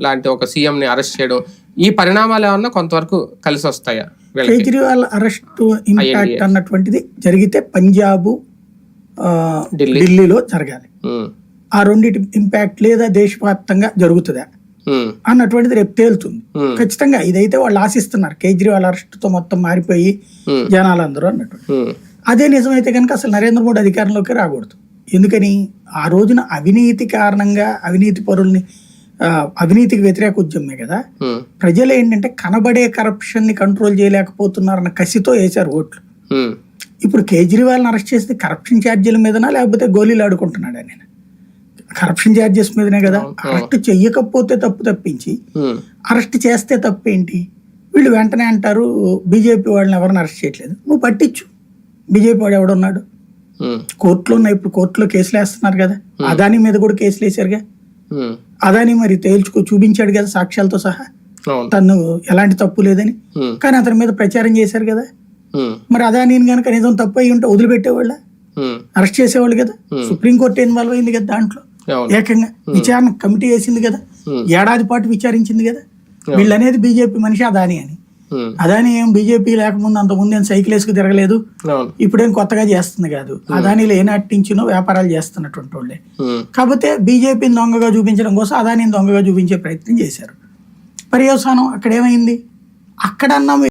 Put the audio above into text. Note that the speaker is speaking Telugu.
లాంటి ఒక సీఎం ని అరెస్ట్ చేయడం ఈ పరిణామాలు ఏమన్నా కొంతవరకు కలిసి వస్తాయా కేజ్రీవాల్ అరెస్ట్ ఇంపాక్ట్ అన్నటువంటిది జరిగితే పంజాబ్. ఢిల్లీలో జరగాలి. ఆ రెండింటి ఇంపాక్ట్ లేదా దేశవ్యాప్తంగా జరుగుతుందా? అన్నటువంటిది రేపు తేలుతుంది. ఖచ్చితంగా ఇదైతే వాళ్ళు ఆశిస్తున్నారు. కేజ్రీవాల్ అరెస్ట్తో మొత్తం మారిపోయి. జనాలందరూ అన్నట్టు. అదే నిజమైతే కనుక అసలు నరేంద్ర మోడీ అధికారంలోకి రాకూడదు. ఎందుకని? ఆ రోజున అవినీతి కారణంగా అవినీతి పరుల్ని అవినీతికి వ్యతిరేక ఉద్యమే కదా. ప్రజలు ఏంటంటే కనబడే కరప్షన్ని కంట్రోల్ చేయలేకపోతున్నారన్న కసితో వేశారు ఓట్లు. ఇప్పుడు కేజ్రీవాల్ని అరెస్ట్ చేసింది కరప్షన్ ఛార్జీల మీదనా లేకపోతే గోళీలు ఆడుకుంటున్నాడా నేను కరప్షన్ ఛార్జెస్ మీదనే కదా. అరెస్ట్ చెయ్యకపోతే తప్పు తప్పించి అరెస్ట్ చేస్తే తప్పేంటి? వీళ్ళు వెంటనే అంటారు బీజేపీ వాళ్ళని ఎవరిని అరెస్ట్ చేయట్లేదు. నువ్వు పట్టించు. బీజేపీ వాడు ఎవడున్నాడు కోర్టులో ఉన్నాయి. ఇప్పుడు కోర్టులో కేసులు వేస్తున్నారు కదా అదాని మీద కూడా కేసులు వేశారుగా ఉమ్, అదాని మరి తేల్చుకో చూపించాడు కదా సాక్ష్యాలతో సహా. తను ఎలాంటి తప్పు లేదని. కానీ అతని మీద ప్రచారం చేశారు కదా. మరి అదాని కనుక నిజం తప్పు అయి ఉంటే వదిలిపెట్టేవాళ్ళ? అరెస్ట్ చేసేవాళ్ళు కదా. సుప్రీంకోర్టు ఇన్వాల్వ్ అయింది కదా దాంట్లో. ఏకంగా విచారణ కమిటీ వేసింది కదా. ఏడాది పాటు విచారించింది కదా. వీళ్ళనేది బీజేపీ మనిషి అదాని అని. అదాని ఏం బీజేపీ లేకముందు అంత ముందు ఏం సైకిల్ వేసుకు తిరగలేదు. ఇప్పుడేం కొత్తగా చేస్తుంది కాదు. అదానిలో ఏనాటి నుంచినో వ్యాపారాలు చేస్తున్నటువంటి వాళ్ళే. కాకపోతే బీజేపీని దొంగగా చూపించడం కోసం అదానిని దొంగగా చూపించే ప్రయత్నం చేశారు. పర్యవసానం అక్కడ ఏమైంది? అక్కడన్నా